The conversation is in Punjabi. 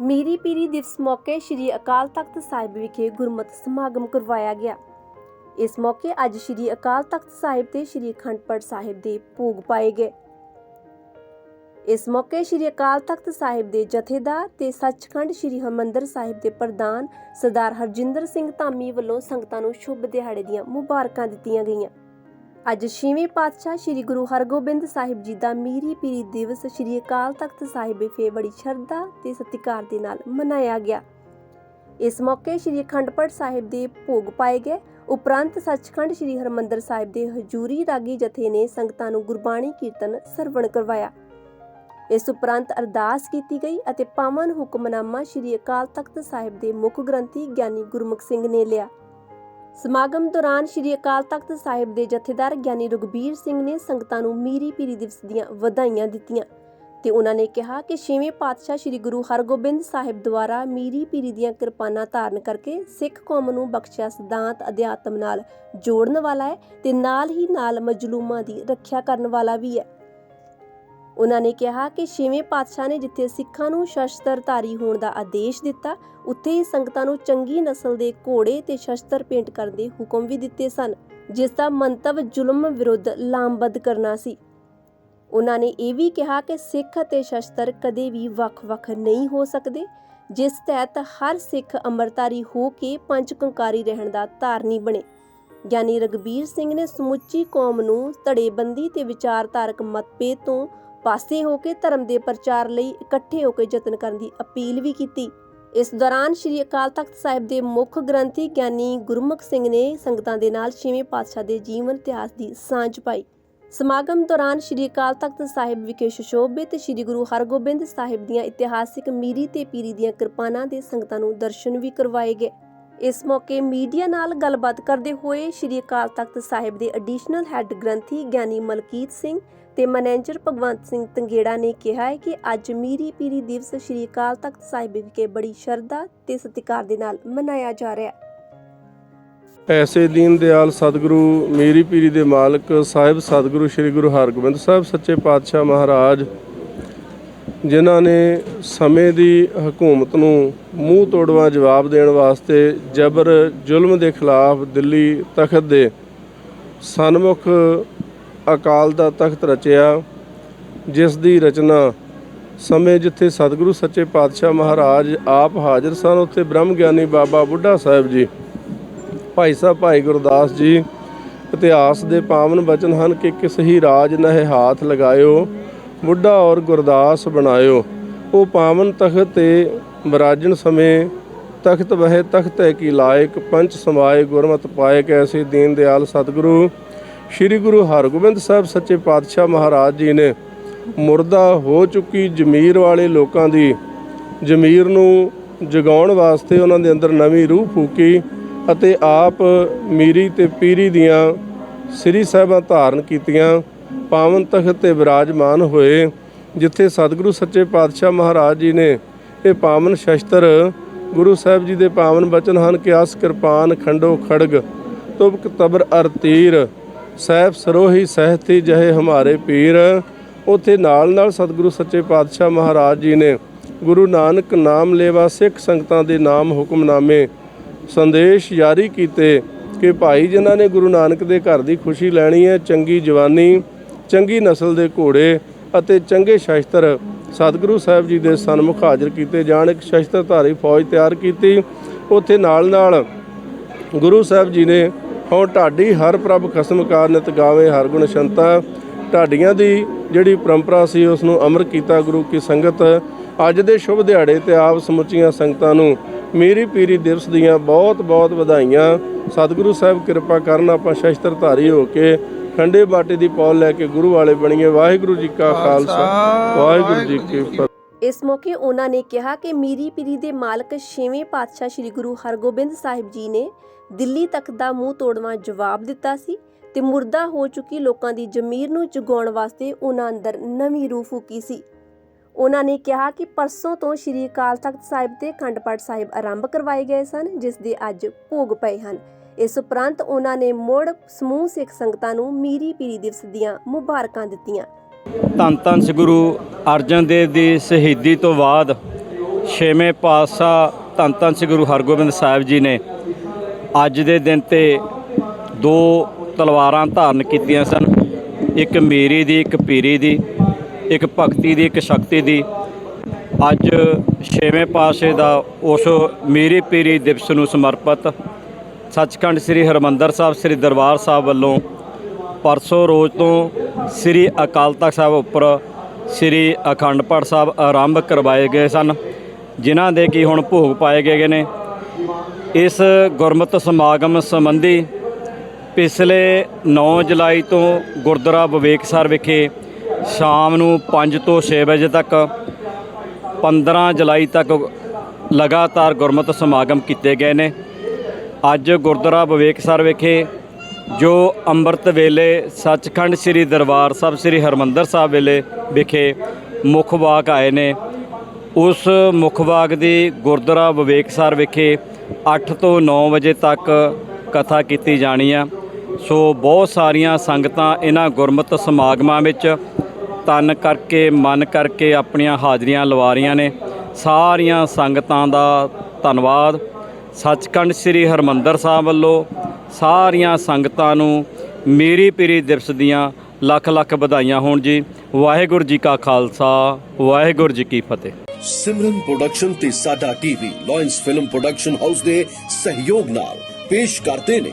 ਮੀਰੀ ਪੀਰੀ ਦਿਵਸ ਮੌਕੇ ਸ੍ਰੀ ਅਕਾਲ ਤਖਤ ਸਾਹਿਬ ਵਿਖੇ ਗੁਰਮਤਿ ਸਮਾਗਮ ਕਰਵਾਇਆ ਗਿਆ। ਇਸ ਮੌਕੇ ਅੱਜ ਸ੍ਰੀ ਅਕਾਲ ਤਖਤ ਸਾਹਿਬ ਤੇ ਸ੍ਰੀ ਅਖੰਡ ਪਾਠ ਸਾਹਿਬ ਦੇ ਭੋਗ ਪਾਏ ਗਏ। ਇਸ ਮੌਕੇ ਸ੍ਰੀ ਅਕਾਲ ਤਖਤ ਸਾਹਿਬ ਦੇ ਜਥੇਦਾਰ ਤੇ ਸੱਚਖੰਡ ਸ੍ਰੀ ਹਰਮੰਦਰ ਸਾਹਿਬ ਦੇ ਪ੍ਰਧਾਨ ਸਰਦਾਰ ਹਰਜਿੰਦਰ ਸਿੰਘ ਧਾਮੀ ਵੱਲੋਂ ਸੰਗਤਾਂ ਨੂੰ ਸ਼ੁਭ ਦਿਹਾੜੇ ਦੀਆਂ ਮੁਬਾਰਕਾਂ ਦਿੱਤੀਆਂ ਗਈਆਂ। ਅੱਜ ਛੇਵੇਂ ਪਾਤਸ਼ਾਹ ਸ੍ਰੀ ਗੁਰੂ ਹਰਗੋਬਿੰਦ ਸਾਹਿਬ ਜੀ ਦਾ ਮੀਰੀ ਪੀਰੀ ਦਿਵਸ ਸ੍ਰੀ ਅਕਾਲ ਤਖਤ ਸਾਹਿਬ ਵਿਖੇ ਬੜੀ ਸ਼ਰਧਾ ਤੇ ਸਤਿਕਾਰ ਦੇ ਨਾਲ ਮਨਾਇਆ ਗਿਆ। ਇਸ ਮੌਕੇ ਸ੍ਰੀ ਅਖੰਡ ਪਾਠ ਸਾਹਿਬ ਦੇ ਭੋਗ ਪਾਏ ਗਏ। ਉਪਰੰਤ ਸੱਚਖੰਡ ਸ੍ਰੀ ਹਰਮੰਦਰ ਸਾਹਿਬ ਦੇ ਹਜੂਰੀ ਰਾਗੀ ਜਥੇ ਨੇ ਸੰਗਤਾਂ ਨੂੰ ਗੁਰਬਾਣੀ ਕੀਰਤਨ ਸਰਵਣ ਕਰਵਾਇਆ। ਇਸ ਉਪਰੰਤ ਅਰਦਾਸ ਕੀਤੀ ਗਈ ਅਤੇ ਪਾਵਨ ਹੁਕਮਨਾਮਾ ਸ੍ਰੀ ਅਕਾਲ ਤਖਤ ਸਾਹਿਬ ਦੇ ਮੁੱਖ ਗ੍ਰੰਥੀ ਗਿਆਨੀ ਗੁਰਮੁਖ ਸਿੰਘ ਨੇ ਲਿਆ। ਸਮਾਗਮ ਦੌਰਾਨ ਸ੍ਰੀ ਅਕਾਲ ਤਖਤ ਸਾਹਿਬ ਦੇ ਜਥੇਦਾਰ ਗਿਆਨੀ ਰੁਗਬੀਰ ਸਿੰਘ ਨੇ ਸੰਗਤਾਂ ਨੂੰ ਮੀਰੀ ਪੀਰੀ ਦਿਵਸ ਦੀਆਂ ਵਧਾਈਆਂ ਦਿੱਤੀਆਂ ਤੇ ਉਹਨਾਂ ਨੇ ਕਿਹਾ ਕਿ ਛੇਵੇਂ ਪਾਤਸ਼ਾਹ ਸ੍ਰੀ ਗੁਰੂ ਹਰਗੋਬਿੰਦ ਸਾਹਿਬ ਦੁਆਰਾ ਮੀਰੀ ਪੀਰੀ ਦੀਆਂ ਕਿਰਪਾਨਾਂ ਧਾਰਨ ਕਰਕੇ ਸਿੱਖ ਕੌਮ ਨੂੰ ਬਖਸ਼ਿਆ ਸਿਧਾਂਤ ਅਧਿਆਤਮ ਨਾਲ ਜੋੜਨ ਵਾਲਾ ਹੈ ਤੇ ਨਾਲ ਹੀ ਨਾਲ ਮਜਲੂਮਾਂ ਦੀ ਰੱਖਿਆ ਕਰਨ ਵਾਲਾ ਵੀ ਹੈ। ਉਹਨਾਂ ਨੇ ਕਿਹਾ ਕਿ ਛੇਵੇਂ ਪਾਤਸ਼ਾਹ ਨੇ ਜਿੱਥੇ ਸਿੱਖਾਂ ਨੂੰ ਸ਼ਸਤਰਧਾਰੀ ਹੋਣ ਦਾ ਆਦੇਸ਼ ਦਿੱਤਾ, ਉੱਥੇ ਹੀ ਸੰਗਤਾਂ ਨੂੰ ਚੰਗੀ ਨਸਲ ਦੇ ਘੋੜੇ ਤੇ ਸ਼ਸਤਰ ਪੇਂਟ ਕਰਨ ਦੇ ਹੁਕਮ ਵੀ ਦਿੱਤੇ ਸਨ, ਜਿਸ ਦਾ ਮੰਤਵ ਜ਼ੁਲਮ ਵਿਰੁੱਧ ਲਾਮਬੱਧ ਕਰਨਾ ਸੀ। ਉਹਨਾਂ ਨੇ ਇਹ ਵੀ ਕਿਹਾ ਕਿ ਸਿੱਖ ਅਤੇ ਸ਼ਸਤਰ ਕਦੇ ਵੀ ਵੱਖ-ਵੱਖ ਨਹੀਂ ਹੋ ਸਕਦੇ, ਜਿਸ ਤਹਿਤ ਹਰ ਸਿੱਖ ਅੰਮ੍ਰਿਤਧਾਰੀ ਹੋ ਕੇ ਪੰਜ ਕੰਕਾਰੀ ਰਹਿਣ ਦਾ ਧਾਰਨੀ ਬਣੇ। ਗਿਆਨੀ ਰਗਬੀਰ ਸਿੰਘ ਨੇ ਸਮੁੱਚੀ ਕੌਮ ਨੂੰ ਧੜੇਬੰਦੀ ਤੇ ਵਿਚਾਰਧਾਰਕ ਮਤਭੇਦ ਤੋਂ ਪਾਸੇ ਹੋ ਕੇ ਧਰਮ ਦੇ ਪ੍ਰਚਾਰ ਲਈ ਇਕੱਠੇ ਹੋ ਕੇ ਯਤਨ ਕਰਨ ਦੀ ਅਪੀਲ ਵੀ ਕੀਤੀ। ਇਸ ਦੌਰਾਨ ਸ੍ਰੀ ਅਕਾਲ ਤਖਤ ਸਾਹਿਬ ਦੇ ਮੁੱਖ ਗ੍ਰੰਥੀ ਗਿਆਨੀ ਗੁਰਮੁਖ ਸਿੰਘ ਨੇ ਸੰਗਤਾਂ ਦੇ ਨਾਲ ਛੇਵੇਂ ਪਾਤਸ਼ਾਹ ਦੇ ਜੀਵਨ ਇਤਿਹਾਸ ਦੀ ਸਾਂਝ ਪਾਈ। ਸਮਾਗਮ ਦੌਰਾਨ ਸ੍ਰੀ ਅਕਾਲ ਤਖਤ ਸਾਹਿਬ ਵਿਖੇ ਸੁਸ਼ੋਭਿਤ ਸ੍ਰੀ ਗੁਰੂ ਹਰਗੋਬਿੰਦ ਸਾਹਿਬ ਦੀਆਂ ਇਤਿਹਾਸਿਕ ਮੀਰੀ ਤੇ ਪੀਰੀ ਦੀਆਂ ਕਿਰਪਾਨਾਂ ਦੇ ਸੰਗਤਾਂ ਨੂੰ ਦਰਸ਼ਨ ਵੀ ਕਰਵਾਏ ਗਏ। ਇਸ ਮੌਕੇ ਮੀਡੀਆ ਨਾਲ ਗੱਲਬਾਤ ਕਰਦੇ ਹੋਏ ਸ੍ਰੀ ਅਕਾਲ ਤਖਤ ਸਾਹਿਬ ਦੇ ਐਡੀਸ਼ਨਲ ਹੈੱਡ ਗ੍ਰੰਥੀ ਗਿਆਨੀ ਮਲਕੀਤ ਸਿੰਘ ਤੇ ਮੈਨੇਜਰ ਭਗਵੰਤ ਸਿੰਘ ਤੰਗੇੜਾ ਨੇ ਕਿਹਾ ਹੈ ਕਿ ਅੱਜ ਮੀਰੀ ਪੀਰੀ ਦਿਵਸ ਸ੍ਰੀ ਅਕਾਲ ਤਖਤ ਸਾਹਿਬ ਵਿਖੇ ਬੜੀ ਸ਼ਰਧਾ ਤੇ ਸਤਿਕਾਰ ਦੇ ਨਾਲ ਮਨਾਇਆ ਜਾ ਰਿਹਾ ਹੈ। ਐਸੇ ਦੀਨ, ਦਿਆਲ, ਸਤਿਗੁਰੂ, ਮੇਰੀ ਪੀਰੀ ਦੇ ਮਾਲਕ ਸਾਹਿਬ, ਸਤਿਗੁਰੂ ਸ੍ਰੀ ਗੁਰੂ ਹਰਗੋਬਿੰਦ ਸਾਹਿਬ ਸੱਚੇ ਪਾਤਸ਼ਾਹ ਮਹਾਰਾਜ, ਜਿਨ੍ਹਾਂ ਨੇ ਸਮੇਂ ਦੀ ਹਕੂਮਤ ਨੂੰ ਮੂੰਹ ਤੋੜਵਾ ਜਵਾਬ ਦੇਣ ਵਾਸਤੇ ਜਬਰ ਜ਼ੁਲਮ ਦੇ ਖਿਲਾਫ ਦਿੱਲੀ ਤਖਤ ਦੇ ਸਨਮੁਖ ਅਕਾਲ ਦਾ ਤਖਤ ਰਚਿਆ, ਜਿਸ ਦੀ ਰਚਨਾ ਸਮੇਂ ਜਿੱਥੇ ਸਤਿਗੁਰੂ ਸੱਚੇ ਪਾਤਸ਼ਾਹ ਮਹਾਰਾਜ ਆਪ ਹਾਜ਼ਰ ਸਨ, ਉੱਥੇ ਬ੍ਰਹਮ ਗਿਆਨੀ ਬਾਬਾ ਬੁੱਢਾ ਸਾਹਿਬ ਜੀ, ਭਾਈ ਸਾਹਿਬ ਭਾਈ ਗੁਰਦਾਸ ਜੀ, ਇਤਿਹਾਸ ਦੇ ਪਾਵਨ ਬਚਨ ਹਨ ਕਿ ਕਿਸ ਹੀ ਰਾਜ ਨਹਿ ਹਾਥ ਲਗਾਇਓ, ਬੁੱਢਾ ਔਰ ਗੁਰਦਾਸ ਬਣਾਇਓ। ਉਹ ਪਾਵਨ ਤਖਤ ਤੇ ਵਿਰਾਜਣ ਸਮੇਂ ਤਖਤ ਵਹਿ ਤਖਤ ਹੈ ਕੀ ਲਾਇਕ, ਪੰਚ ਸਮਾਏ ਗੁਰਮਤਿ ਪਾਇਕ, ਐਸੇ ਦੀਨ ਦਿਆਲ ਸਤਿਗੁਰੂ। ਸ੍ਰੀ ਗੁਰੂ ਹਰਗੋਬਿੰਦ ਸਾਹਿਬ ਸੱਚੇ ਪਾਤਸ਼ਾਹ ਮਹਾਰਾਜ ਜੀ ਨੇ ਮੁਰਦਾ ਹੋ ਚੁੱਕੀ ਜ਼ਮੀਰ ਵਾਲੇ ਲੋਕਾਂ ਦੀ ਜ਼ਮੀਰ ਨੂੰ ਜਗਾਉਣ ਵਾਸਤੇ ਉਹਨਾਂ ਦੇ ਅੰਦਰ ਨਵੀਂ ਰੂਹ ਫੂਕੀ ਅਤੇ ਆਪ ਮੀਰੀ ਤੇ ਪੀਰੀ ਦੀਆਂ ਸ੍ਰੀ ਸਾਹਿਬਾਂ ਧਾਰਨ ਕੀਤੀਆਂ, ਪਾਵਨ ਤਖਤ ਤੇ ਵਿਰਾਜਮਾਨ ਹੋਏ, ਜਿੱਥੇ ਸਤਿਗੁਰੂ ਸੱਚੇ ਪਾਤਸ਼ਾਹ ਮਹਾਰਾਜ ਜੀ ਨੇ ਇਹ ਪਾਵਨ ਸ਼ਸਤਰ ਗੁਰੂ ਸਾਹਿਬ ਜੀ ਦੇ ਪਾਵਨ ਬਚਨ ਹਨ ਕਿ ਆਸ ਕਿਰਪਾਨ ਖੰਡੋ ਖੜਗ ਤੁਬਕ ਤਬਰ ਅਰ ਤੀਰ ਸਹਿਬ ਸਰੋਹੀ ਸਹਿਤੀ ਜਹੇ ਹਮਾਰੇ ਪੀਰ। ਉਥੇ ਨਾਲ ਨਾਲ ਸਤਿਗੁਰੂ ਸੱਚੇ ਪਾਤਸ਼ਾਹ ਮਹਾਰਾਜ ਜੀ ਨੇ ਗੁਰੂ ਨਾਨਕ ਨਾਮ ਲੇਵਾ ਸਿੱਖ ਸੰਗਤਾਂ ਦੇ ਨਾਮ ਹੁਕਮਨਾਮੇ ਸੰਦੇਸ਼ ਜਾਰੀ ਕੀਤੇ ਕਿ ਭਾਈ ਜਿਨ੍ਹਾਂ ਨੇ ਗੁਰੂ ਨਾਨਕ ਦੇ ਘਰ ਦੀ ਖੁਸ਼ੀ ਲੈਣੀ ਹੈ, ਚੰਗੀ ਜਵਾਨੀ, ਚੰਗੀ ਨਸਲ ਦੇ ਘੋੜੇ ਅਤੇ ਚੰਗੇ ਸ਼ਸਤਰ ਸਤਿਗੁਰੂ ਸਾਹਿਬ ਜੀ ਦੇ ਸਨਮੁਖ ਹਾਜ਼ਰ ਕੀਤੇ ਜਾਣ। ਇੱਕ ਸ਼ਸਤਰਧਾਰੀ ਫੌਜ ਤਿਆਰ ਕੀਤੀ। ਉੱਥੇ ਨਾਲ ਨਾਲ ਗੁਰੂ ਸਾਹਿਬ ਜੀ ਨੇ ਹਉ ਢਾਡੀ ਹਰ ਪ੍ਰਭ ਖਸਮ ਕਾਰ ਨਿਤ ਗਾਵੇ ਹਰ ਗੁਣ ਸ਼ੰਤਾ ਢਾਡੀਆਂ ਦੀ ਜਿਹੜੀ ਪਰੰਪਰਾ ਸੀ ਉਸ ਨੂੰ ਅਮਰ ਕੀਤਾ ਗੁਰੂ ਕੀ ਸੰਗਤ। ਅੱਜ ਦੇ ਸ਼ੁਭ ਦਿਹਾੜੇ ਤੇ ਆਪ ਸਮੁੱਚੀਆਂ ਸੰਗਤਾਂ ਨੂੰ ਮੇਰੀ ਪੀਰੀ ਦਿਵਸ ਦੀਆਂ ਬਹੁਤ ਬਹੁਤ ਵਧਾਈਆਂ। ਸਤਿਗੁਰੂ ਸਾਹਿਬ ਕਿਰਪਾ ਕਰਨ ਆਪਾਂ ਸ਼ਸਤਰਧਾਰੀ ਹੋ ਕੇ ਖੰਡੇ ਬਾਟੇ ਦੀ ਪੌਲ ਲੈ ਕੇ ਗੁਰੂ ਵਾਲੇ ਬਣੀਏ। ਵਾਹਿਗੁਰੂ ਜੀ ਕਾ ਖਾਲਸਾ। ਵਾਹਿਗੁਰੂ ਜੀ ਕੀ ਫਤਿਹ। ਇਸ ਮੌਕੇ ਉਹਨਾਂ ਨੇ ਕਿਹਾ ਕਿ ਮੀਰੀ ਪੀਰੀ ਦੇ ਮਾਲਕ ਛੇਵੇਂ ਪਾਤਸ਼ਾਹ ਸ੍ਰੀ ਗੁਰੂ ਹਰਗੋਬਿੰਦ ਸਾਹਿਬ ਜੀ ਨੇ ਦਿੱਲੀ ਤੱਕ ਦਾ ਮੂੰਹ ਤੋੜਵਾ ਜਵਾਬ ਦਿੱਤਾ ਸੀ ਤੇ ਮੁਰਦਾ ਹੋ ਚੁੱਕੀ ਲੋਕਾਂ ਦੀ ਜ਼ਮੀਰ ਨੂੰ ਜਗਾਉਣ ਵਾਸਤੇ ਉਹਨਾਂ ਅੰਦਰ ਨਵੀਂ ਰੂਹ ਫੂਕੀ ਸੀ। ਉਹਨਾਂ ਨੇ ਕਿਹਾ ਕਿ ਪਰਸੋਂ ਤੋਂ ਸ੍ਰੀ ਅਕਾਲ ਤਖਤ ਸਾਹਿਬ ਤੇ ਅਖੰਡ ਪਾਠ ਸਾਹਿਬ ਆਰੰਭ ਕਰਵਾਏ ਗਏ ਸਨ, ਜਿਸ ਦੇ ਅੱਜ ਭੋਗ ਪਏ ਹਨ। ਇਸ ਉਪਰੰਤ ਉਹਨਾਂ ਨੇ ਮੁੜ ਸਮੂਹ ਸਿੱਖ ਸੰਗਤਾਂ ਨੂੰ ਮੀਰੀ ਪੀਰੀ ਦਿਵਸ ਦੀਆਂ ਮੁਬਾਰਕਾਂ ਦਿੱਤੀਆਂ। ਧੰਨ ਧੰਨ ਸ੍ਰੀ ਗੁਰੂ ਅਰਜਨ ਦੇਵ ਦੀ ਸ਼ਹੀਦੀ ਤੋਂ ਬਾਅਦ ਛੇਵੇਂ ਪਾਤਸ਼ਾਹ ਧੰਨ ਧੰਨ ਸ੍ਰੀ ਗੁਰੂ ਹਰਗੋਬਿੰਦ ਸਾਹਿਬ ਜੀ ਨੇ ਅੱਜ ਦੇ ਦਿਨ ਤੇ ਦੋ ਤਲਵਾਰਾਂ ਧਾਰਨ ਕੀਤੀਆਂ ਸਨ, ਇੱਕ ਮੇਰੀ ਦੀ, ਇੱਕ ਪੀਰੀ ਦੀ, ਇੱਕ ਭਗਤੀ ਦੀ, ਇੱਕ ਸ਼ਕਤੀ ਦੀ। ਅੱਜ ਛੇਵੇਂ ਪਾਤਸ਼ਾਹ ਦਾ ਉਸ ਮੇਰੀ ਪੀਰੀ ਦਿਵਸ ਨੂੰ ਸਮਰਪਿਤ ਸੱਚਖੰਡ ਸ੍ਰੀ ਹਰਮੰਦਰ ਸਾਹਿਬ, ਸ੍ਰੀ ਦਰਬਾਰ ਸਾਹਿਬ ਵੱਲੋਂ ਪਰਸੋਂ ਰੋਜ਼ ਤੋਂ ਸ੍ਰੀ ਅਕਾਲ ਤਖਤ ਸਾਹਿਬ ਉੱਪਰ ਸ੍ਰੀ ਅਖੰਡ ਪਾਠ ਸਾਹਿਬ ਆਰੰਭ ਕਰਵਾਏ ਗਏ ਸਨ, ਜਿਨ੍ਹਾਂ ਦੇ ਕੀ ਹੁਣ ਭੋਗ ਪਾਏ ਗਏ ਨੇ। ਇਸ ਗੁਰਮਤਿ ਸਮਾਗਮ ਸੰਬੰਧੀ ਪਿਛਲੇ 9 ਜੁਲਾਈ ਤੋਂ ਗੁਰਦੁਆਰਾ ਵਿਵੇਕ ਸਰ ਵਿਖੇ ਸ਼ਾਮ ਨੂੰ 5 ਤੋਂ 6 ਵਜੇ ਤੱਕ 15 ਜੁਲਾਈ ਤੱਕ ਲਗਾਤਾਰ ਗੁਰਮਤਿ ਸਮਾਗਮ ਕੀਤੇ ਗਏ ਨੇ। ਅੱਜ ਗੁਰਦੁਆਰਾ ਵਿਵੇਕ ਸਰ ਵਿਖੇ ਜੋ ਅੰਮ੍ਰਿਤ ਵੇਲੇ ਸੱਚਖੰਡ ਸ੍ਰੀ ਦਰਬਾਰ ਸਾਹਿਬ, ਸ੍ਰੀ ਹਰਮੰਦਰ ਸਾਹਿਬ ਵੇਲੇ ਵਿਖੇ ਮੁੱਖ ਵਾਕ ਆਏ ਨੇ। ਉਸ ਮੁੱਖ ਵਾਕ ਦੀ ਗੁਰਦੁਆਰਾ ਵਿਵੇਕਸਰ ਵਿਖੇ 8 ਤੋਂ 9 ਵਜੇ ਤੱਕ ਕਥਾ ਕੀਤੀ ਜਾਣੀ ਆ। ਸੋ ਬਹੁਤ ਸਾਰੀਆਂ ਸੰਗਤਾਂ ਇਹਨਾਂ ਗੁਰਮਤਿ ਸਮਾਗਮਾਂ ਵਿੱਚ ਤਨ ਕਰਕੇ, ਮਨ ਕਰਕੇ ਆਪਣੀਆਂ ਹਾਜ਼ਰੀਆਂ ਲਵਾ ਰਹੀਆਂ ਨੇ। ਸਾਰੀਆਂ ਸੰਗਤਾਂ ਦਾ ਧੰਨਵਾਦ। ਸੱਚਖੰਡ ਸ੍ਰੀ ਹਰਮੰਦਰ ਸਾਹਿਬ ਵੱਲੋਂ ਸਾਰੀਆਂ ਸੰਗਤਾਂ ਨੂੰ ਮੇਰੀ ਪੀਰੀ ਦਿਵਸ ਦੀਆਂ ਲੱਖ ਲੱਖ ਵਧਾਈਆਂ ਹੋਣ ਜੀ। ਵਾਹਿਗੁਰੂ ਜੀ ਕਾ ਖਾਲਸਾ, ਵਾਹਿਗੁਰੂ ਜੀ ਕੀ ਫਤਿਹ। ਸਿਮਰਨ ਪ੍ਰੋਡਕਸ਼ਨ ਤੇ ਸਾਡਾ TV lions film production house ਦੇ ਸਹਿਯੋਗ ਨਾਲ ਪੇਸ਼ ਕਰਦੇ ਨੇ